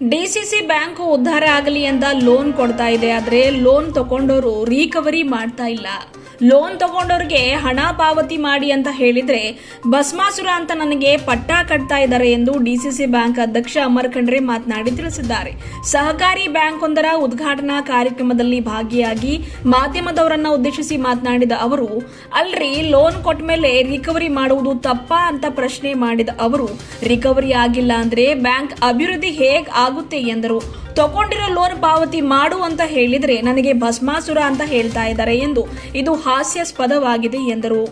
DCC bank ಉದ್ಧಾರ ಆಗಲಿ ಅಂತ ಲೋನ್ ಕೊಡ್ತಾ ಇದೆ ಆದ್ರೆ ಲೋನ್ ತಗೊಂಡವರು ರಿಕವರಿ ಮಾಡ್ತಾ ಇಲ್ಲ. ಲೋನ್ ತಗೊಂಡವ್ರಿಗೆ ಹಣ ಪಾವತಿ ಮಾಡಿ ಅಂತ ಹೇಳಿದ್ರೆ ಭಸ್ಮಾಸುರ ಅಂತ ನನಗೆ ಪಟ್ಟ ಕಟ್ತಾ ಇದ್ದಾರೆ ಎಂದು ಡಿಸಿಸಿ ಬ್ಯಾಂಕ್ ಅಧ್ಯಕ್ಷ ಅಮರ್ ಖಂಡ್ರೆ ಮಾತನಾಡಿ ತಿಳಿಸಿದ್ದಾರೆ. ಸಹಕಾರಿ ಬ್ಯಾಂಕ್ ಒಂದರ ಉದ್ಘಾಟನಾ ಕಾರ್ಯಕ್ರಮದಲ್ಲಿ ಭಾಗಿಯಾಗಿ ಮಾಧ್ಯಮದವರನ್ನ ಉದ್ದೇಶಿಸಿ ಮಾತನಾಡಿದ ಅವರು, ಅಲ್ರಿ ಲೋನ್ ಕೊಟ್ಟ ಮೇಲೆ ರಿಕವರಿ ಮಾಡುವುದು ತಪ್ಪಾ ಅಂತ ಪ್ರಶ್ನೆ ಮಾಡಿದ ಅವರು ರಿಕವರಿ ಆಗಿಲ್ಲ ಅಂದ್ರೆ ಬ್ಯಾಂಕ್ ಅಭಿವೃದ್ಧಿ ಹೇಗ್ ಆಗುತ್ತೆ ಎಂದರು. ತಗೊಂಡಿರೋ ಲೋನ್ ಪಾವತಿ ಮಾಡು ಅಂತ ಹೇಳಿದ್ರೆ ನನಗೆ ಭಸ್ಮಾಸುರ ಅಂತ ಹೇಳ್ತಾ ಇದ್ದಾರೆ ಎಂದು ಇದು ಹಾಸ್ಯಾಸ್ಪದವಾಗಿದೆ ಎಂದರು.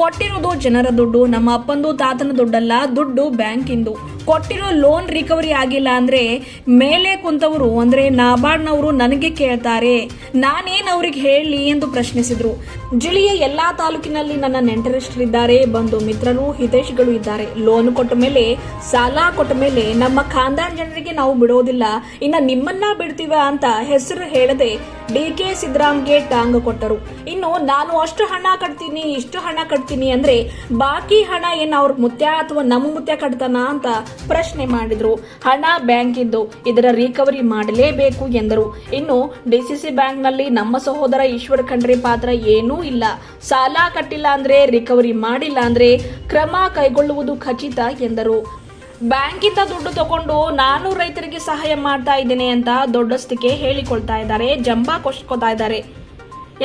ಕೊಟ್ಟಿರೋದು ಜನರ ದುಡ್ಡು, ನಮ್ಮ ಅಪ್ಪಂದು, ತಾತನ ದುಡ್ಡಲ್ಲ, ದುಡ್ಡು ಬ್ಯಾಂಕಿಂದು. ಕೊಟ್ಟಿರೋ ಲೋನ್ ರಿಕವರಿ ಆಗಿಲ್ಲ ಅಂದ್ರೆ ಮೇಲೆ ಕುಂತವರು ಅಂದ್ರೆ ನಾಬಾರ್ಡ್ನವರು ನನಗೆ ಕೇಳ್ತಾರೆ. ನಾನೇನು ಅವ್ರಿಗೆ ಹೇಳಿ ಎಂದು ಪ್ರಶ್ನಿಸಿದ್ರು. ಜಿಲ್ಲೆಯ ಎಲ್ಲಾ ತಾಲೂಕಿನಲ್ಲಿ ನನ್ನ ನೆಂಟರಿಷ್ಟರಿದ್ದಾರೆ. ಬಂಧು ಮಿತ್ರರು, ಹಿತೈಷಿಗಳು ಇದ್ದಾರೆ. ಲೋನ್ ಕೊಟ್ಟ ಮೇಲೆ, ಸಾಲ ಕೊಟ್ಟ ಮೇಲೆ ನಮ್ಮ ಖಾನ್ದಾನ್ ಜನರಿಗೆ ನಾವು ಬಿಡೋದಿಲ್ಲ. ಇನ್ನ ನಿಮ್ಮನ್ನ ಬಿಡ್ತೀವ ಅಂತ ಹೆಸರು ಹೇಳದೆ ಡಿ ಕೆ ಸಿದ್ದರಾಮ್ಗೆ ಟಾಂಗ್ ಕೊಟ್ಟರು. ಇನ್ನು ನಾನು ಅಷ್ಟು ಹಣ ಕಟ್ತೀನಿ, ಇಷ್ಟು ಹಣ ಕಟ್ತೀನಿ ಅಂದ್ರೆ ಬಾಕಿ ಹಣ ಏನು ಅವ್ರ ಮುತ್ಯ ಅಥವಾ ನಮ್ಮ ಮುತ್ಯ ಕಟ್ತಾನ ಅಂತ ಪ್ರಶ್ನೆ ಮಾಡಿದ್ರು. ಹಣ ಬ್ಯಾಂಕ್ ಇದ್ದು ಇದರ ರಿಕವರಿ ಮಾಡಲೇಬೇಕು ಎಂದರು. ಇನ್ನು ಡಿಸಿಸಿ ಬ್ಯಾಂಕ್ನಲ್ಲಿ ನಮ್ಮ ಸಹೋದರ ಈಶ್ವರ್ ಖಂಡ್ರೆ ಪಾತ್ರ ಏನೂ ಇಲ್ಲ. ಸಾಲ ಕಟ್ಟಿಲ್ಲ ಅಂದ್ರೆ, ರಿಕವರಿ ಮಾಡಿಲ್ಲ ಅಂದ್ರೆ ಕ್ರಮ ಕೈಗೊಳ್ಳುವುದು ಖಚಿತ ಎಂದರು. ಬ್ಯಾಂಕಿಂದ ದುಡ್ಡು ತಗೊಂಡು ನಾನು ರೈತರಿಗೆ ಸಹಾಯ ಮಾಡ್ತಾ ಇದ್ದೇನೆ ಅಂತ ದೊಡ್ಡಸ್ತಿಕೆ ಹೇಳಿಕೊಳ್ತಾ ಇದ್ದಾರೆ, ಜಂಬಾ ಕೊಚ್ಕೋತಾ ಇದ್ದಾರೆ.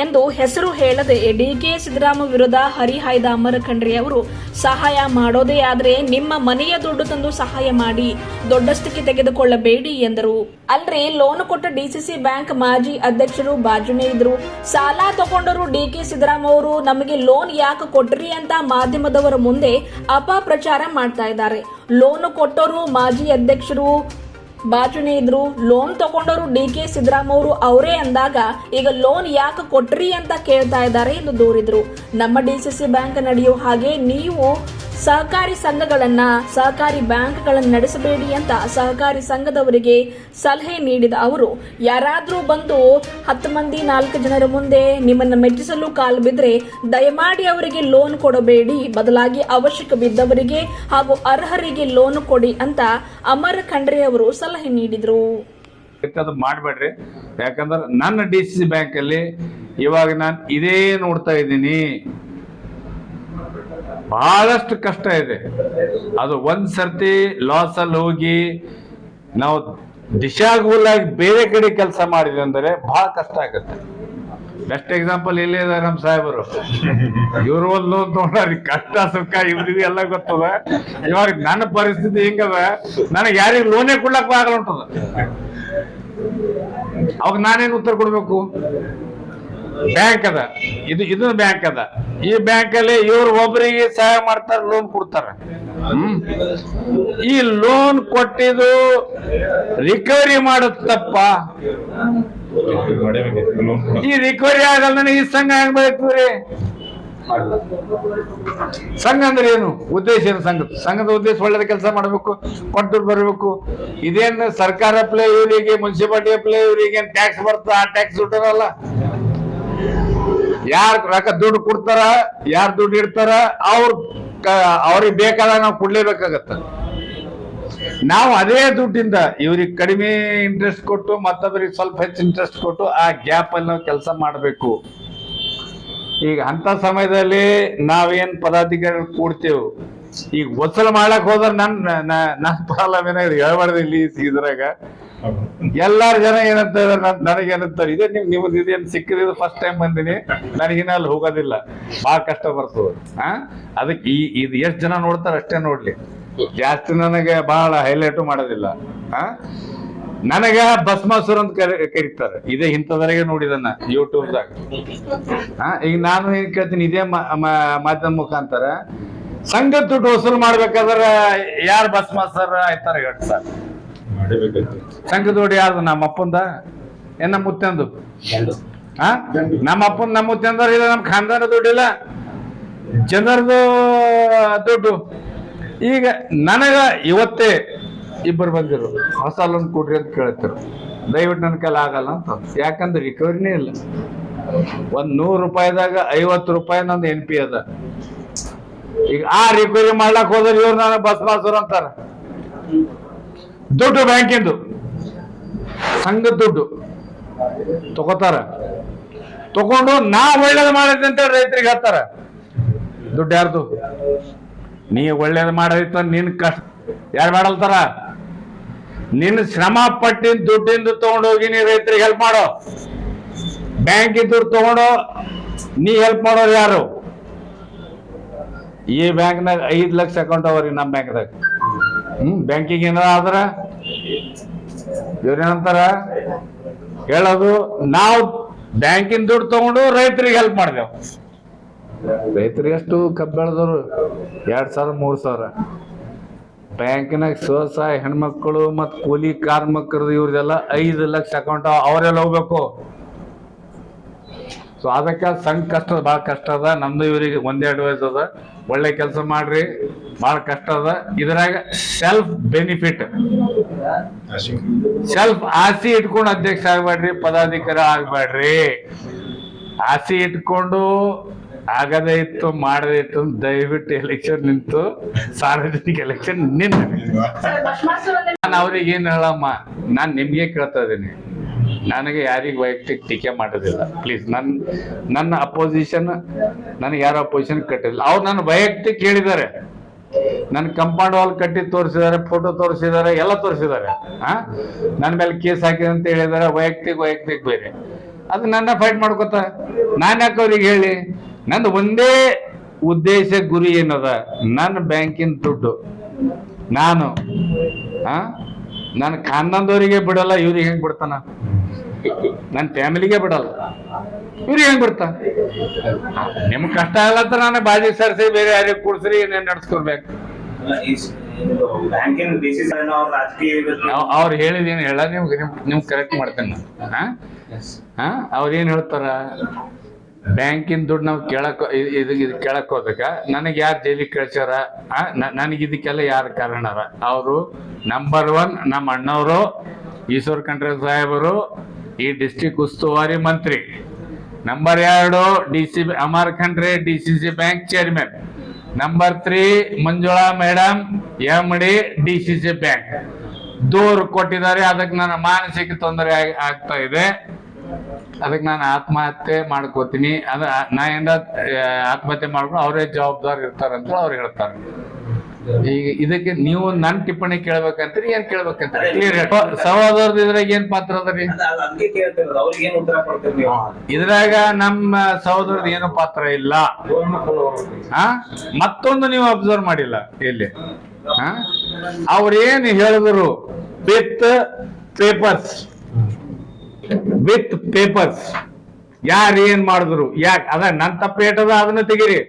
ಎಂದು ಹೆಸರು ಹೇಳದೆ ಡಿ ಕೆ ಸಿದ್ದರಾಮ ವಿರುದ್ಧ ಹರಿಹಾಯ್ದ ಅಮರ ಖಂಡ್ರೆ ಅವರು ಸಹಾಯ ಮಾಡೋದೇ ಆದರೆ ನಿಮ್ಮ ಮನೆಯ ದುಡ್ಡು ತಂದು ಸಹಾಯ ಮಾಡಿ ದೊಡ್ಡಸ್ತಿಕೆ ತೆಗೆದುಕೊಳ್ಳಬೇಡಿ ಎಂದರು. ಅಲ್ರಿ ಲೋನ್ ಕೊಟ್ಟ ಡಿಸಿಸಿ ಬ್ಯಾಂಕ್ ಮಾಜಿ ಅಧ್ಯಕ್ಷರು ಬಾಜುನೇ ಇದ್ರು ಸಾಲ ತಗೊಂಡರು ಡಿ ಕೆ ಸಿದ್ದರಾಮ ಅವರು ನಮಗೆ ಲೋನ್ ಯಾಕೆ ಕೊಟ್ರಿ ಅಂತ ಮಾಧ್ಯಮದವರ ಮುಂದೆ ಅಪಪ್ರಚಾರ ಮಾಡ್ತಾ ಇದ್ದಾರೆ. ಲೋನ್ ಕೊಟ್ಟರು ಮಾಜಿ ಅಧ್ಯಕ್ಷರು ಬಾಜುನೇ ಇದ್ರು ಲೋನ್ ತಗೊಂಡವರು ಡಿ ಕೆ ಸಿದ್ದರಾಮ ಅವರು ಅವರೇ ಅಂದಾಗ, ಈಗ ಲೋನ್ ಯಾಕೆ ಕೊಟ್ರಿ ಅಂತ ಕೇಳ್ತಾ ಇದ್ದಾರೆ ಎಂದು ದೂರಿದ್ರು. ನಮ್ಮ ಡಿ ಸಿ ಸಿ ಬ್ಯಾಂಕ್ ನಡೆಯುವ ಹಾಗೆ ನೀವು ಸಹಕಾರಿ ಸಂಘಗಳನ್ನ, ಸಹಕಾರಿ ಬ್ಯಾಂಕ್ಗಳನ್ನು ನಡೆಸಬೇಡಿ ಅಂತ ಸಹಕಾರಿ ಸಂಘದವರಿಗೆ ಸಲಹೆ ನೀಡಿದ ಅವರು, ಯಾರಾದರೂ ಬಂದು ಹತ್ತು ಮಂದಿ, ನಾಲ್ಕು ಜನರ ಮುಂದೆ ನಿಮ್ಮನ್ನು ಮೆಚ್ಚಿಸಲು ಕಾಲು ಬಿದ್ದರೆ ದಯಮಾಡಿ ಅವರಿಗೆ ಲೋನ್ ಕೊಡಬೇಡಿ. ಬದಲಾಗಿ ಅವಶ್ಯಕ ಬಿದ್ದವರಿಗೆ ಹಾಗೂ ಅರ್ಹರಿಗೆ ಲೋನ್ ಕೊಡಿ ಅಂತ ಅಮರ್ ಖಂಡ್ರೆ ಅವರು ಸಲಹೆ ನೀಡಿದರು. ಮಾಡಬೇಡ್ರಿ. ಯಾಕಂದ್ರೆ ನನ್ನ ಡಿ ಸಿ ಬ್ಯಾಂಕಲ್ಲಿ ಇವಾಗ ನಾನು ಇದೇ ನೋಡ್ತಾ ಇದ್ದೀನಿ. ಬಹಳಷ್ಟು ಕಷ್ಟ ಇದೆ. ಅದು ಒಂದ್ಸರ್ತಿ ಲಾಸ್ ಅಲ್ಲಿ ಹೋಗಿ ನಾವು ದಿಶಾಗೂಲಾಗಿ ಬೇರೆ ಕಡೆ ಕೆಲಸ ಮಾಡಿದೆ ಅಂದರೆ ಬಹಳ ಕಷ್ಟ ಆಗುತ್ತೆ. ಬೆಸ್ಟ್ ಎಕ್ಸಾಂಪಲ್ ಇಲ್ಲೇ ಇದಾರೆ ನಮ್ಮ ಸಾಹೇಬರು? ಇವರು ಒಂದು ಲೋನ್ ತಗೊಂಡ್ರಿ ಕಷ್ಟ ಸುಖ ಇವ್ರಿಗೆ ಎಲ್ಲ ಗೊತ್ತದ. ಇವಾಗ ನನ್ನ ಪರಿಸ್ಥಿತಿ ಹೆಂಗದ? ನನಗೆ ಯಾರಿಗೆ ಲೋನೇ ಕೊಡ್ಲಕ್ ಆಗಲ್ಲ ಉಂಟದ ಅವಾಗ ನಾನೇನು ಉತ್ತರ ಕೊಡ್ಬೇಕು? ಬ್ಯಾಂಕ್ ಅದ. ಇದು ಇದು ಬ್ಯಾಂಕ್ ಅದ. ಈ ಬ್ಯಾಂಕ್ ಅಲ್ಲಿ ಇವ್ರು ಒಬ್ಬರಿಗೆ ಸಹಾಯ ಮಾಡ್ತಾರೆ ಲೋನ್ ಕೊಡ್ತಾರೆ. ಈ ಲೋನ್ ಕೊಟ್ಟಿದ್ದು ರಿಕವರಿ ಮಾಡುತ್ತಪ್ಪ ಈ ರಿಕವರಿ ಆಗಲ್ಲ ನನಗೆ ಈ ಸಂಘ ಹೆಂಗ್ ರೀ? ಸಂಘ ಅಂದ್ರೆ ಏನು? ಉದ್ದೇಶ ಏನು ಸಂಘದ ಸಂಘದ ಉದ್ದೇಶ ಒಳ್ಳೇದ ಕೆಲಸ ಮಾಡಬೇಕು ಕೊಟ್ಟು ಬರಬೇಕು. ಇದೇನು ಸರ್ಕಾರ ಪ್ಲೇ ಇವರಿಗೆ ಮುನ್ಸಿಪಾಲ್ಟಿ ಪ್ಲೇ ಇವರಿಗೆ ಟ್ಯಾಕ್ಸ್ ಬರ್ತದೆ, ಆ ಟ್ಯಾಕ್ಸ್ ದುಡ್ಡಲ್ಲ ಯಾರ್ ರೊಕ್ಕ ದುಡ್ಡು ಕೊಡ್ತಾರ, ಯಾರ್ ದುಡ್ಡು ಇಡ್ತಾರ, ಅವ್ರ ಅವ್ರಿಗೆ ಬೇಕಾದಾಗ ನಾವು ಕೊಡ್ಲೇಬೇಕಾಗತ್ತ. ನಾವು ಅದೇ ದುಡ್ಡಿಂದ ಇವ್ರಿಗೆ ಕಡಿಮೆ ಇಂಟ್ರೆಸ್ಟ್ ಕೊಟ್ಟು ಮತ್ತೊಬ್ಬರಿಗೆ ಸ್ವಲ್ಪ ಹೆಚ್ಚು ಇಂಟ್ರೆಸ್ಟ್ ಕೊಟ್ಟು ಆ ಗ್ಯಾಪ್ ಅಲ್ಲಿ ನಾವು ಕೆಲಸ ಮಾಡಬೇಕು. ಈಗ ಅಂತ ಸಮಯದಲ್ಲಿ ನಾವೇನ್ ಪದಾಧಿಕಾರಿ ಕೂಡ್ತೇವೆ, ಈಗ ಒತ್ತಲ ಮಾಡಕ್ ಹೋದ್ರೆ ನನ್ ನನ್ನ ಪ್ರಾಬ್ಲಮ್ ಏನಾಗಿದೆ ಹೇಳ್ಬಾರ್ದು ಇಲ್ಲಿ ಇದ್ರಾಗ. ಎಲ್ಲಾರ ಜನ ಏನಂತ ನನಗೆ ಏನಂತಾರೆ ಇದೇ, ನಿಮ್ ನಿಮ್ದು ಇದೇನ್ ಸಿಕ್ಕಿದ ಫಸ್ಟ್ ಟೈಮ್ ಬಂದಿನಿ ನನಗಿನ ಅಲ್ಲಿ ಹೋಗೋದಿಲ್ಲ. ಭಾಳ ಕಷ್ಟ ಬರ್ತದೆ ಆ? ಅದಕ್ಕೆ ಈ ಇದು ಎಷ್ಟು ಜನ ನೋಡ್ತಾರ ಅಷ್ಟೇ ನೋಡ್ಲಿ. ಜಾಸ್ತಿ ನನಗೆ ಬಹಳ ಹೈಲೈಟು ಮಾಡೋದಿಲ್ಲ, ಆ? ನನಗೆ ಭಸ್ಮಾಸುರ ಅಂತ ಕರಿ ಕರೀತಾರೆ. ಇದೇ ಇಂಥದ್ರಾಗೆ ನೋಡಿದನ್ನ ಯೂಟ್ಯೂಬ್ದಾಗ ಹಾ ಈಗ ನಾನು ಏನ್ ಕೇಳ್ತೀನಿ, ಇದೇ ಮಾಧ್ಯಮ ಮುಖಾಂತರ ಸಂಘದ ದುಡ್ಡು ವಸೂಲು ಮಾಡ್ಬೇಕಾದ್ರೆ ಯಾರು ಭಸ್ಮಾಸರ ಆಯ್ತಾರ ಹೇಳಿ ಸರ್. ಸಂಘದ ದುಡ್ಡು ಯಾರ್ದು ನಮ್ಮ ಅಪ್ಪಂದ ಏನ್ ನಮ್ಮ ಮುತ್ತಂದು ಹಾ ನಮ್ಮ ಅಪ್ಪನ ನಮ್ಮ ಮುತ್ತಂದ್ರ ಇಲ್ಲ ನಮ್ಮ ಖಾನ್ದಾನ ದುಡ್ಡಿಲ್ಲ ಜನರದು ದುಡ್ಡು. ಈಗ ನನಗ ಇವತ್ತೇ ಇಬ್ಬರು ಬಂದಿರು ಹೊಸ ಲೋನ್ ಕೊಡ್ರಿ ಅಂತ ಕೇಳ್ತಿರು ದಯವಿಟ್ಟು ನನ್ನ ಕೈಲಿ ಆಗಲ್ಲ ಅಂತ ಯಾಕಂದ್ರೆ ರಿಕವರಿನೇ ಇಲ್ಲ. ಒಂದ್ ನೂರು ರೂಪಾಯಿದಾಗ ಐವತ್ತು ರೂಪಾಯಿ ನಂದು ಎನ್ ಪಿ ಅದ. ಈಗ ಆ ರಿಕವರಿ ಮಾಡ್ಲಾಕ್ ಹೋದ್ರೆ ಇವ್ರು ನನಗೆ ಬಸ್ ಬಾಸರು ಅಂತಾರ. ದುಡ್ಡು ಬ್ಯಾಂಕಿಂದು. ಸಂಘದ ದುಡ್ಡು. ತಗೋತಾರ. ತಗೊಂಡು ನಾ ಒಳ್ಳೇದು ಮಾಡಿದ್ದೆ ಅಂತ ರೈತರಿಗೆ ಹೇಳ್ತಾರ. ದುಡ್ಡು ಯಾರ್ದು? ನೀ ಒಳ್ಳೇದು ಮಾಡೈತ ನಿನ್ ಕಷ್ಟ ಯಾರು ಮಾಡಲ್ತಾರ? ನಿನ್ನ ಶ್ರಮ ಪಟ್ಟಿನ ದುಡ್ಡಿಂದ ತಗೊಂಡೋಗಿ ನೀ ರೈತರಿಗೆ ಹೆಲ್ಪ್ ಮಾಡೋ. ಬ್ಯಾಂಕ್ ದುಡ್ಡು ತಗೊಂಡು ನೀ ಹೆಲ್ಪ್ ಮಾಡೋರು ಯಾರು? ಈ ಬ್ಯಾಂಕ್ನಾಗ ಐದು ಲಕ್ಷ ಅಕೌಂಟ್ ಅವ್ರಿ ನಮ್ಮ ಬ್ಯಾಂಕ್ದಾಗ. ಹ್ಮ್, ಬ್ಯಾಂಕಿಗೆ ಏನಾರ ಆದ್ರ? ಇವ್ರೇನಂತಾರ ಹೇಳೋದು, ನಾವು ಬ್ಯಾಂಕಿನ ದುಡ್ಡು ತಗೊಂಡು ರೈತರಿಗೆ ಹೆಲ್ಪ್ ಮಾಡಿದೆವು. ರೈತರಿಗೆ ಎಷ್ಟು ಕಬ್ಬು ಬೆಳೆದವರು ಎರಡ್ ಸಾವಿರ, ಮೂರ್ ಸಾವಿರ. ಬ್ಯಾಂಕಿನಾಗ ಸ್ವಸಹಾಯ ಹೆಣ್ಮಕ್ಳು ಮತ್ ಕೂಲಿ ಕಾರ್ಮಿಕರದು ಇವ್ರದೆಲ್ಲ ಐದು ಲಕ್ಷ ಅಕೌಂಟ್ ಅವರೆಲ್ಲ ಹೋಗ್ಬೇಕು. ಸೊ ಅದಕ್ಕೆ ಸಂಘ ಕಷ್ಟ, ಭಾಳ ಕಷ್ಟ ಅದ. ನಮ್ದು ಇವರಿಗೆ ಒಂದೇ ಅಡ್ವೈಸ್ ಅದ. ಒಳ್ಳೆ ಕೆಲಸ ಮಾಡ್ರಿ. ಭಾಳ ಕಷ್ಟ ಅದ. ಇದ್ರಾಗ ಸೆಲ್ಫ್ ಬೆನಿಫಿಟ್ ಸೆಲ್ಫ್ ಆಸೆ ಇಟ್ಕೊಂಡು ಅಧ್ಯಕ್ಷ ಆಗ್ಬೇಡ್ರಿ, ಪದಾಧಿಕಾರಿ ಆಗ್ಬೇಡ್ರಿ. ಆಸೆ ಇಟ್ಕೊಂಡು ಆಗದೇ ಇತ್ತು, ಮಾಡದೇ ಇತ್ತು ದಯವಿಟ್ಟು ಎಲೆಕ್ಷನ್ ನಿಂತು, ಸಾರ್ವಜನಿಕ ಎಲೆಕ್ಷನ್ ನಿನ್ನ ನಾನು ಅವ್ರಿಗೆ ಏನ್ ಹೇಳಮ್ಮ, ನಾನು ನಿಮ್ಗೆ ಕೇಳ್ತಾ ಇದ್ದೀನಿ. ನನಗೆ ಯಾರಿಗೆ ವೈಯಕ್ತಿಕ ಟೀಕೆ ಮಾಡೋದಿಲ್ಲ. ಪ್ಲೀಸ್ ನನ್, ನನ್ನ ಅಪೋಸಿಷನ್ ನನಗೆ ಯಾರು ಅಪೋಸಿಷನ್ ಕಟ್ಟಿಲ್ಲ. ಅವ್ರು ನನ್ನ ವೈಯಕ್ತಿಕ ಕೇಳಿದ್ದಾರೆ. ನನ್ನ ಕಂಪೌಂಡ್ ವಾಲ್ ಕಟ್ಟಿ ತೋರಿಸಿದ್ದಾರೆ ಫೋಟೋ ತೋರಿಸಿದ್ದಾರೆ, ಎಲ್ಲ ತೋರಿಸಿದ್ದಾರೆ. ನನ್ನ ಮೇಲೆ ಕೇಸ್ ಹಾಕಿದೆ ಅಂತ ಹೇಳಿದ್ದಾರೆ, ವೈಯಕ್ತಿಕ ವೈಯಕ್ತಿಕ ಬೇರೆ. ಅದು ನನ್ನ ಫೈಟ್ ಮಾಡ್ಕೊತ. ನಾನು ಯಾಕೆ ಅವ್ರಿಗೆ ಹೇಳಿ? ನಂದು ಒಂದೇ ಉದ್ದೇಶ ಗುರಿ ಏನದ? ನನ್ನ ಬ್ಯಾಂಕಿನ ದುಡ್ಡು. ನಾನು ನನ್ನ ಕಾನಂದವರಿಗೆ ಬಿಡಲ್ಲ, ಇವ್ರಿಗೆ ಹೆಂಗ್ ಬಿಡ್ತಾನ? ನನ್ನ ಫ್ಯಾಮಿಲಿಗೆ ಬಿಡಲ್ಲ. ಇವ್ರಿಗೆ ಹೆಂಗ್ ಬಿಡ್ತಾ? ನಿಮ್ ಕಷ್ಟ ಆಗತ್ತ ನಾನು ಬಾಜಿ ಸರ್ಸಿ ಬೇರೆ ಯಾರಿಗೆ ಕೂಡ್ಸ್ರಿ ಏನೇನ್ ನಡ್ಸ್ಕೊಡ್ಬೇಕು ಅವ್ರ ಹೇಳಿದೇನು ಹೇಳ, ನಿಮ್ಗೆ ನಿಮ್ ನಿಮ್ ಕರೆಕ್ಟ್ ಮಾಡ್ತೇನೆ ನಾನು. ಏನ್ ಹೇಳ್ತಾರ? ಬ್ಯಾಂಕಿನ ದುಡ್ಡು ನಾವು ಕೇಳಕ್ ಇದು ಇದು ಕೇಳಕ್ ಹೋದಾಗ ನನಗೆ ಯಾರು ಜೈಲಿಗೆ ಕಳ್ಸ್ಯಾರ? ನನಗೆ ಇದಕ್ಕೆಲ್ಲ ಯಾರು ಕಾರಣರ? ಅವರು ನಂಬರ್ ಒನ್ ನಮ್ಮ ಅಣ್ಣವರು, ಈಶ್ವರ್ ಖಂಡ್ರೆ ಸಾಹೇಬರು ಈ ಡಿಸ್ಟಿಕ್ ಉಸ್ತುವಾರಿ ಮಂತ್ರಿ ನಂಬರ್ ಎರಡು D C Amar Khandre D C C bank chairman number three Manjula madam M D D C C bank. ದೂರು ಕೊಟ್ಟಿದ್ದಾರೆ, ಅದಕ್ಕೆ ನನ್ನ ಮಾನಸಿಕ ತೊಂದರೆ ಆಗ್- ಆಗ್ತಾ ಇದೆ. ಅದಕ್ಕೆ ನಾನು ಆತ್ಮಹತ್ಯೆ ಮಾಡ್ಕೋತೀನಿ. ಅದ, ನಾ ಏನ ಆತ್ಮಹತ್ಯೆ ಮಾಡ್ಕೊಂಡು ಅವರೇ ಜವಾಬ್ದಾರಿ ಇರ್ತಾರಂತ ಅವ್ರು ಹೇಳ್ತಾರೆ. ಈಗ ಇದಕ್ಕೆ ನೀವು ನನ್ ಟಿಪ್ಪಣಿ ಕೇಳ್ಬೇಕಂತೀರಿ ಏನ್ ಕೇಳ್ಬೇಕಂತ ಕ್ಲಿಯರ್ ಸಹೋದರದ ಇದ್ರಾಗ ಏನ್ ಪಾತ್ರ ಅದರಿ? ಇದ್ರಾಗ ನಮ್ಮ ಸಹೋದರದ ಏನು ಪಾತ್ರ ಇಲ್ಲ. ಆ? ಮತ್ತೊಂದು ನೀವು ಅಬ್ಸರ್ವ್ ಮಾಡಿಲ್ಲ ಇಲ್ಲಿ. ಆ? ಅವ್ರೇನ್ ಹೇಳಿದ್ರು? ವಿತ್ ಪೇಪರ್ಸ್ ವಿತ್ ಪೇಪರ್ಸ್ ಯಾರು ಏನ್ ಮಾಡಿದ್ರು? ಯಾಕೆ? ಅದ ನನ್ ತಪ್ಪ ಏಟದ ಅದನ್ನ ತೆಗೀರಿ.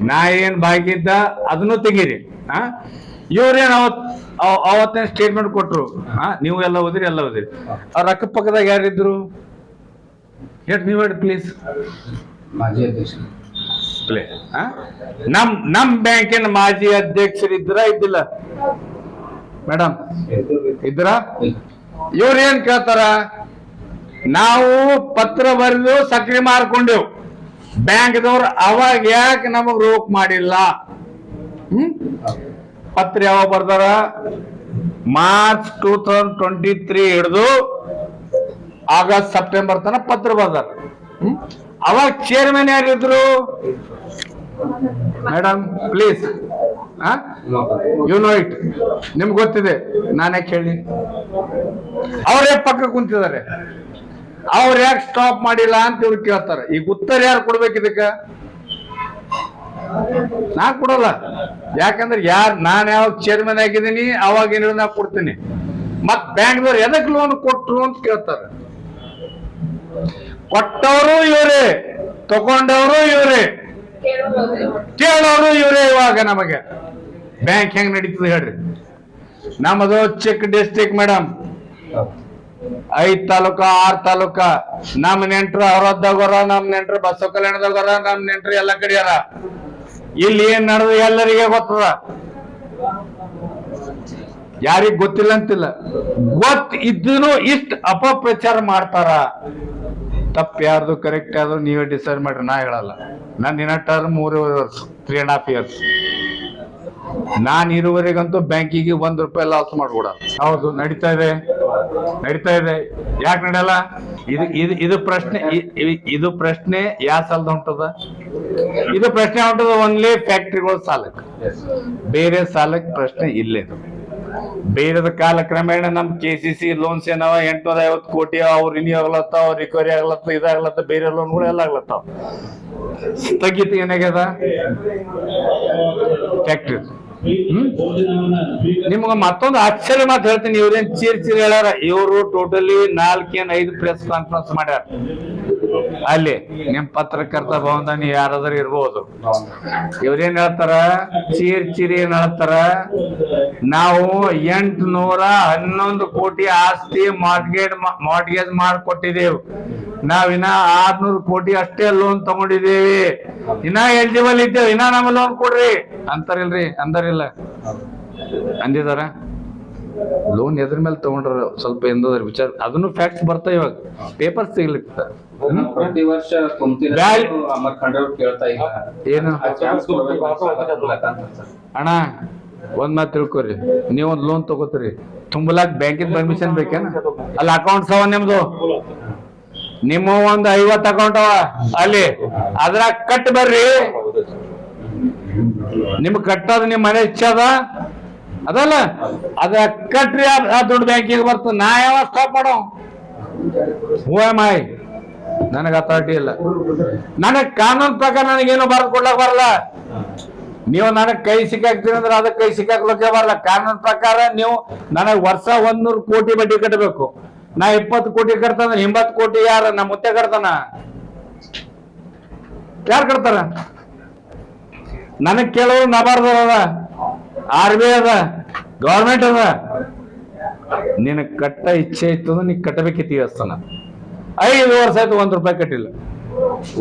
ನಾ ಏನ್ ಬಾಗಿದ್ದ ಅದನ್ನು ತೆಗೀರಿ ಆ? ಇವ್ರೇನ್ ಅವತ್ ಅವ- ಅವತ್ತೇನ್ ಸ್ಟೇಟ್ಮೆಂಟ್ ಕೊಟ್ರು ಹಾ ನೀವು ಎಲ್ಲ ಓದಿರಿ ಎಲ್ಲ ಓದಿರಿ. ಅವ್ರ ಅಕ್ಕಪಕ್ಕದಾಗ ಯಾರಿದ್ರು? ಹೇಳಿ ನೀವು ಹೇಳಿ ಪ್ಲೀಸ್ ಮಾಜಿ ಅಧ್ಯಕ್ಷ ನಮ್ ನಮ್ ಬ್ಯಾಂಕಿನ ಮಾಜಿ ಅಧ್ಯಕ್ಷರಿದ್ರ ಇದ್ದಿಲ್ಲ? ಮೇಡಮ್ ಇದ್ರ? ಇವ್ರ ಏನ್ ಕೇಳ್ತಾರ? ನಾವು ಪತ್ರ ಬರೆದು ಸಕ್ರಿ ಮಾರ್ಕೊಂಡೆವು. ಬ್ಯಾಂಕ್ದವ್ರು ಅವಾಗ ಯಾಕೆ ನಮಗ್ ರೋಕ್ ಮಾಡಿಲ್ಲ? ಹ್ಮ್? ಪತ್ರ ಯಾವಾಗ ಬರ್ದಾರ? March two thousand twenty three ಹಿಡಿದು ಆಗಸ್ಟ್, ಸೆಪ್ಟೆಂಬರ್ ತನಕ ಪತ್ರ ಬರ್ದಾರ. ಅವಾಗ chairman ಯಾರಿದ್ರು? Madam please you know it ನಿಮ್ಗೆ ಗೊತ್ತಿದೆ. ನಾನೇ ಕೇಳಿ ಅವರೇ ಪಕ್ಕ ಕುಂತಿದ್ದಾರೆ. ಅವ್ರು ಯಾಕೆ ಸ್ಟಾಪ್ ಮಾಡಿಲ್ಲ ಅಂತ ಇವ್ರು ಕೇಳ್ತಾರೆ. ಈಗ ಉತ್ತರ ಯಾರು ಕೊಡ್ಬೇಕು ಇದಕ್ಕ? ನಾ ಕೊಡಲ್ಲ. ಯಾಕಂದ್ರೆ ಯಾರ್, ನಾನು ಯಾವಾಗ ಚೇರ್ಮನ್ ಆಗಿದ್ದೀನಿ, ಅವಾಗ ಏನಿಲ್ಲ, ನಾ ಕೊಡ್ತೀನಿ. ಮತ್ ಬ್ಯಾಂಕ್ದವ್ರು ಎದಕ್ ಲೋನ್ ಕೊಟ್ರು ಅಂತ ಕೇಳ್ತಾರೆ. ಕೊಟ್ಟವರು ಇವರೇ, ತಗೊಂಡವರು ಇವರೇ, ಕೇಳೋರು ಇವರೇ ಇವಾಗ ನಮಗೆ. ಬ್ಯಾಂಕ್ ಹೆಂಗ್ ನಡೀತದೆ ಹೇಳ್ರಿ. ನಮ್ಮದು ಚಿಕ್ಕ ಡಿಸ್ಟಿಕ್ ಮೇಡಮ್ ಐದ್ ತಾಲೂಕ, ಆರ್ ತಾಲೂಕ. ನಮ್ ನೆಂಟ್ರು ಅವರದ್ದಾಗರ, ನಮ್ ನೆಂಟ್ರು ಬಸವ ಕಲ್ಯಾಣದಾಗೋರ ನಮ್ ನೆಂಟ್ರು ಎಲ್ಲ ಕಡೆಯಾರ. ಇಲ್ಲಿ ಏನ್ ನಡೆದ ಎಲ್ಲರಿಗೆ ಗೊತ್ತದ? ಯಾರಿಗ ಗೊತ್ತಿಲ್ಲ ಅಂತಿಲ್ಲ. ಗೊತ್ತ ಇದ್ದನು ಇಷ್ಟ ಅಪಪ್ರಚಾರ ಮಾಡ್ತಾರ. ತಪ್ಪು ಯಾರ್ದು ಕರೆಕ್ಟ್ ಯಾವ್ದು ನೀವೇ ಡಿಸೈಡ್ ಮಾಡ್ರಿ, ನಾ ಹೇಳಲ್ಲ. ನಾನು ಇನ್ನ ಟರ್ಮ್ ಮೂರುವರೆ ವರ್ಷ ತ್ರೀ ಅಂಡ್ ಹಾಫ್ ಇಯರ್ಸ್ ನಾನ್ ಇರುವರೆಗಂತೂ ಬ್ಯಾಂಕಿಗೆ ಒಂದ್ ರೂಪಾಯಿ ಲಾಸ್ ಮಾಡ್ಕೊಡ ಹೌದು, ನಡೀತಾ ಇದೆ. ನಡೀತಾ ಇದೆ. ಯಾಕೆ ನಡೆಯಲ್ಲ ಇದು ಇದು ಇದು ಪ್ರಶ್ನೆ ಇದು ಪ್ರಶ್ನೆ ಯಾ ಸಾಲದ ಹೊಂಟದ ಇದು ಪ್ರಶ್ನೆ ಹೊಂಟದ ಒನ್ಲಿ ಫ್ಯಾಕ್ಟ್ರಿಗಳ ಸಾಲಕ್ಕೆ. ಬೇರೆ ಸಾಲಕ್ಕೆ ಪ್ರಶ್ನೆ ಇಲ್ಲೇ ಇದು. ಬೇರೆದ ಕಾಲಕ್ರಮೇಣ ನಮ್ ಕೆ ಸಿ ಸಿ ಲೋನ್ಸ್ ಏನವ? ಎಂಟ್ನೂರ ಐವತ್ತು ಕೋಟಿ ಅವ್ರು ರಿನ್ಯೂ ಆಗ್ಲತ್ತಾವ ರಿಕವರಿ ಆಗ್ಲತ್ತ ಇದಾಗ್ಲತ್ತ ಬೇರೆ ಲೋನ್ಗಳು ಎಲ್ಲ ಆಗ್ಲತ್ತಾವ. ಸ್ಥಗಿತ ಏನಾಗ್ಯದ? ಫ್ಯಾಕ್ಟ್ರಿ ನಿಮ್ಗ ಮತ್ತೊಂದು ಆಶ್ಚರ್ಯ ಮಾತು ಹೇಳ್ತೀನಿ. ಇವ್ರೇನ್ ಚೀರ್ ಚೀರ್ ಹೇಳ್ಯಾರ. ಇವರು ಟೋಟಲಿ ನಾಲ್ಕೇನ್ ಐದು ಪ್ರೆಸ್ ಕಾನ್ಫರೆನ್ಸ್ ಮಾಡ್ಯಾರ. ಅಲ್ಲಿ ನಿಮ್ ಪತ್ರಕರ್ತ ಭವನ ಯಾರಾದ್ರೂ ಇರ್ಬೋದು. ಇವ್ರೇನ್ ಹೇಳ್ತಾರ? ಚೀರ್ ಚೀರಿ ಏನ್ ಹೇಳ್ತಾರ? ನಾವು ಎಂಟ್ನೂರ ಹನ್ನೊಂದು ಕೋಟಿ ಆಸ್ತಿ ಮಾರ್ಗೇಜ್ ಮಾರ್ಗೇಜ್ ಮಾಡಿಕೊಟ್ಟಿದ್ದೇವೆ ನಾವಿನ್ನ ಆರ್ನೂರು ಕೋಟಿ ಅಷ್ಟೇ ಲೋನ್ ತಗೊಂಡಿದ್ದೇವೆ. ಇನ್ನ ಎಲಿಜಿಬಲ್ ಇದ್ದೇವೆ. ಇನ್ನ ನಮ್ಮ ಲೋನ್ ಕೊಡ್ರಿ. ಅಂತಾರಿಲ್ರಿ ಅಂದಾರಿಲ್ಲ. ಅಂದಿದಾರ? ಲೋನ್ ಎದ್ರ ಮೇಲೆ ತಗೊಂಡ್ರ ಸ್ವಲ್ಪ ಎಂದದ್ರ ವಿಚಾರ. ಅದನ್ನು ಫ್ಯಾಕ್ಟ್ಸ್ ಬರ್ತಾ ಇವಾಗ. ಪೇಪರ್ ಸಿಗ್ಲಿಕ್ಕ ಪ್ರತಿ ವರ್ಷ ಏನು? ಅಣ್ಣ ಒಂದ್ ಮಾತು ತಿಳ್ಕೊರಿ. ನೀವೊಂದ್ ಒಂದ್ ಲೋನ್ ತಗೋತೀರಿ. ತುಂಬಲಾಕ್ ಬ್ಯಾಂಕಿನ ಪರ್ಮಿಷನ್ ಬೇಕೇನ? ಅಲ್ಲಿ ಅಕೌಂಟ್ಸ್ ಅವ ನಿಮ್ದು? ನಿಮ್ಮ ಒಂದು ಐವತ್ ಅಕೌಂಟ್ ಅಲ್ಲಿ ಅದ್ರಾಗ ಕಟ್ ಬರ್ರಿ. ನಿಮ್ ಕಟ್ಟೋದು ನಿಮ್ ಮನೆ ಇಚ್ಛೆ ಅದ? ಅದಲ್ಲ, ಅದ ಕಟ್ರಿ ಆ- ದುಡ್ಡು ಬ್ಯಾಂಕಿಗೆ ಬರ್ತದೆ ನಾ ಯಾವ ಸ್ಟಾಪ್ ಮಾಡೋ? ಹೂ ಮಾಯ್ ನನಗೆ ಅಥಾರಿಟಿ ಇಲ್ಲ. ನನಗ್ ಕಾನೂನು ಪ್ರಕಾರ ನನಗೇನು ಬರೆದು ಕೊಡ್ಲಕ್ ಬರಲ್ಲ. ನೀವು ನನಗ್ ಕೈ ಸಿಕ್ಕಾಕ್ತೀನಿ ಅಂದ್ರೆ ಅದಕ್ಕೆ ಕೈ ಸಿಕ್ಕಾಕ್ಲಕ್ಕೆ ಬರಲ್ಲ. ಕಾನೂನು ಪ್ರಕಾರ ನೀವು ನನಗ್ ವರ್ಷ ಒಂದ್ನೂರು ಕೋಟಿ ಬಡ್ಡಿ ಕಟ್ಟಬೇಕು ನಾ ಇಪ್ಪತ್ತು ಕೋಟಿ ಕಟ್ತಾನ, ಎಂಬತ್ತು ಕೋಟಿ ಯಾರ? ನಮ್ಮ ಮುತ್ತೆ ಕಟ್ತಾನ. ಯಾರು ಕಟ್ತಾರ? ನನಗ್ ಕೇಳೋ ನಬಾರ್ದರ್ ಅದ. ಆರ್ ಬಿ ಅದ. ಗವರ್ಮೆಂಟ್ ಅದ. ನಿನ ಕಟ್ಟ ಇಚ್ಛೆ ಇತ್ತು ಅಂದ್ರೆ ನೀ ಕಟ್ಟಬೇಕಿತ್ತು ದೇವಸ್ಥಾನ ಐದು ವರ್ಷ ಆಯ್ತು ಒಂದ್ ರೂಪಾಯಿ ಕಟ್ಟಿಲ್ಲ.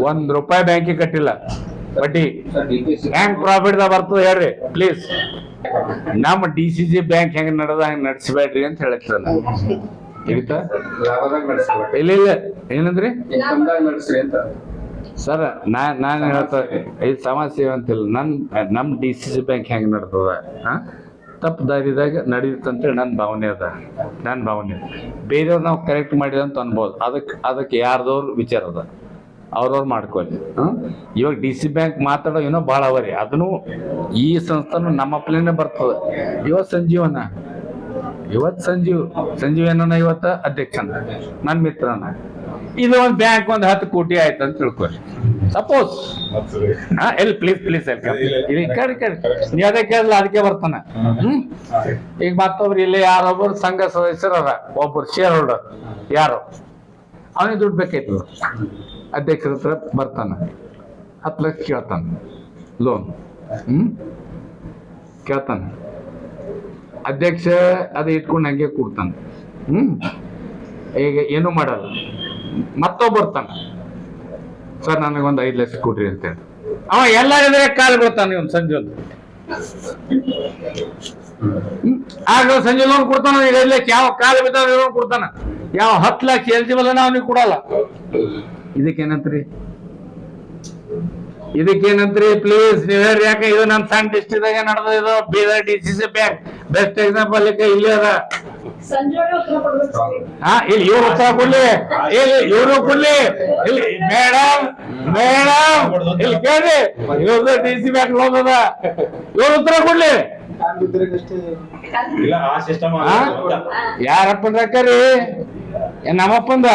ಒಂದ್ ರೂಪಾಯಿ ಬ್ಯಾಂಕಿಗೆ ಕಟ್ಟಿಲ್ಲ. ಬಡ್ಡಿ. ಬ್ಯಾಂಕ್ ಪ್ರಾಫಿಟ್ ಬರ್ತದ ಹೇಳ್ರಿ ಪ್ಲೀಸ್ ನಮ್ಮ ಡಿ ಸಿ ಸಿ ಬ್ಯಾಂಕ್ ಹೆಂಗ್ ನಡೆದ, ಹಂಗ ನಡೆಸಬೇಡ್ರಿ ಅಂತ ಹೇಳ್ತಾರೆ ಲಾಭದಾಗ ಇಲ್ಲ ಇಲ್ಲ. ಏನಂದ್ರಿ? ನಡೆಸ್ರಿ ಅಂತ? ಸರ್ ನಾ ನಾನು ಹೇಳ್ತಾ ಇದು ಸಮಾಜ ಸೇವೆ ಅಂತಿಲ್ಲ. ನನ್ ನಮ್ ಡಿ ಸಿ ಸಿ ಬ್ಯಾಂಕ್ ಹೆಂಗ್ ನಡ್ತದ ತಪ್ಪು ದಾರಿದಾಗ ನಡೆಯುತ್ತಂತೇಳಿ ನನ್ನ ಭಾವನೆ ಅದ. ನನ್ನ ಭಾವನೆ. ಬೇರೆಯವ್ರು ನಾವು ಕರೆಕ್ಟ್ ಮಾಡಿದ ಅಂತ ಅನ್ಬೋದು. ಅದಕ್ಕೆ ಅದಕ್ಕೆ ಯಾರ್ದವ್ರು ವಿಚಾರ ಅದ. ಅವ್ರವ್ರು ಮಾಡ್ಕೊಳ್ಳಿ? ಇವಾಗ ಡಿ ಸಿ ಬ್ಯಾಂಕ್ ಮಾತಾಡೋ ಏನೋ ಭಾಳ ಅವರಿ. ಅದನ್ನು ಈ ಸಂಸ್ಥಾನು ನಮ್ಮ ಪ್ಲೇನೇ ಬರ್ತದೆ. ಇವತ್ತು ಸಂಜೀವನ. ಇವತ್ತು ಸಂಜೀವ್ ಸಂಜೀವ್ ಏನನ ಇವತ್ತ? ಅಧ್ಯಕ್ಷನ. ನನ್ನ ಮಿತ್ರನ. ಇದು ಒಂದು ಬ್ಯಾಂಕ್ ಒಂದು ಹತ್ತು ಕೋಟಿ ಆಯ್ತು ಅಂತ ತಿಳ್ಕೊರಿ ಸಪೋಸ್ ಎಲ್ಲಿ ಪ್ಲೀಸ್ ಪ್ಲೀಸ್ ನೀ ಅದೇ ಕೇಳಲ್ಲ ಅದಕ್ಕೆ ಬರ್ತಾನೆ. ಹ್ಮ್. ಈಗ ಮತ್ತೊಬ್ರು ಇಲ್ಲಿ ಯಾರೊಬ್ರು ಸಂಘ ಸದಸ್ಯರ ಒಬ್ಬರು ಒಬ್ರು ಶೇರ್ ಹೋಲ್ಡರ್ ಯಾರು. ಅವನಿಗೆ ದುಡ್ಡು ಬೇಕಾಯ್ತು. ಅಧ್ಯಕ್ಷರ ಹತ್ರ ಬರ್ತಾನ. ಹತ್ತು ಲಕ್ಷ ಕೇಳ್ತಾನೆ. ಲೋನ್ ಹ್ಮ್? ಕೇಳ್ತಾನ. ಅಧ್ಯಕ್ಷ ಅದು ಇಟ್ಕೊಂಡು ಹಂಗೆ ಕೂಡ್ತಾನೆ. ಹ್ಮ್. ಈಗ ಏನು ಮಾಡಲ್ಲ. ಮತ್ತೊಬ್ಬ ಬರ್ತಾನ. ಸರ್ ನನಗೊಂದು ಐದು ಲಕ್ಷ ಕೊಡ್ರಿ ಅಂತೇಳಿ ಅವ ಎಲ್ಲಾರಿದ್ರೆ ಕಾಲ್ ಬರ್ತಾನೆ ಒಂದು ಸಂಜೆ ಒಂದು ಹ್ಮ್? ಆಗ ಸಂಜೆ ಲೋನ್ ಕೊಡ್ತಾನ ಈಗ ಐದು ಲಕ್ಷ. ಯಾವ ಕಾಲು ಬಿದ್ದ ಲೋನ್ ಕೊಡ್ತಾನ. ಯಾವ ಹತ್ತು ಲಕ್ಷ ಎಲಿಜಿಬಲ್ ಅವನಿಗೆ ಕೊಡಲ್ಲ. ಇದಕ್ಕೇನಂತ್ರಿ? ಇದಕ್ಕೇನಂತ್ರಿ? ಪ್ಲೀಸ್ ನೀವ್ ಹೇಳ್ರಿ ಯಾಕೆ ಇದು ನಮ್ ಸಣ್ಣ ಡಿಸ್ಟ್ರಿಕ್ಟ್ ನಡೆದ ಇದು? Bidar D C C bank best example ಇಲ್ಲಿ ಅದ. ಹಾ ಇಲ್ಲಿ ಇವ್ರ ಉತ್ತರ ಕೊಡ್ಲಿ. ಇಲ್ಲಿ ಇವ್ರು ಕೊಡ್ಲಿ. ಇಲ್ಲಿ ಮೇಡಮ್ ಮೇಡಮ್ ಇಲ್ಲಿ ಕೇಳಿ ಇವ್ರದ್ದು ಡಿ ಸಿ ಬ್ಯಾಂಕ್ ಲೋನ್ ಅದ. ಇವ್ರ ಉತ್ತರ ಕೊಡ್ಲಿ. ಇಲ್ಲ ಆ ಸಿಸ್ಟಮ್ ಹಾ? ಯಾರಪ್ಪನ ರೊಕ್ಕರಿ ನಮ್ಮಪ್ಪಂದ?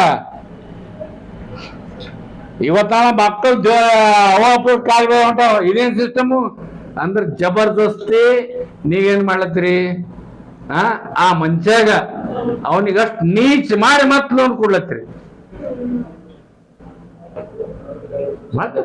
ಇವತ್ತ ಮಕ್ಕಳು ಅವ ಕಾಲ್ ಹೊಂಟಾವ. ಇದೇನ್ ಸಿಸ್ಟಮು ಅಂದ್ರ ಜಬರ್ದಸ್ತಿ ನೀವೇನ್ ಮಾಡ್ಲತ್ತೀರಿ? ಆ ಆ ಮನುಷ್ಯಾಗ ಅವನಿಗಷ್ಟು ನೀಚ್ ಮಾಡಿ ಮತ್ತೆ ಲೋನ್ ಕೊಡ್ಲತ್ತೀರಿ. ಮತ್ತೆ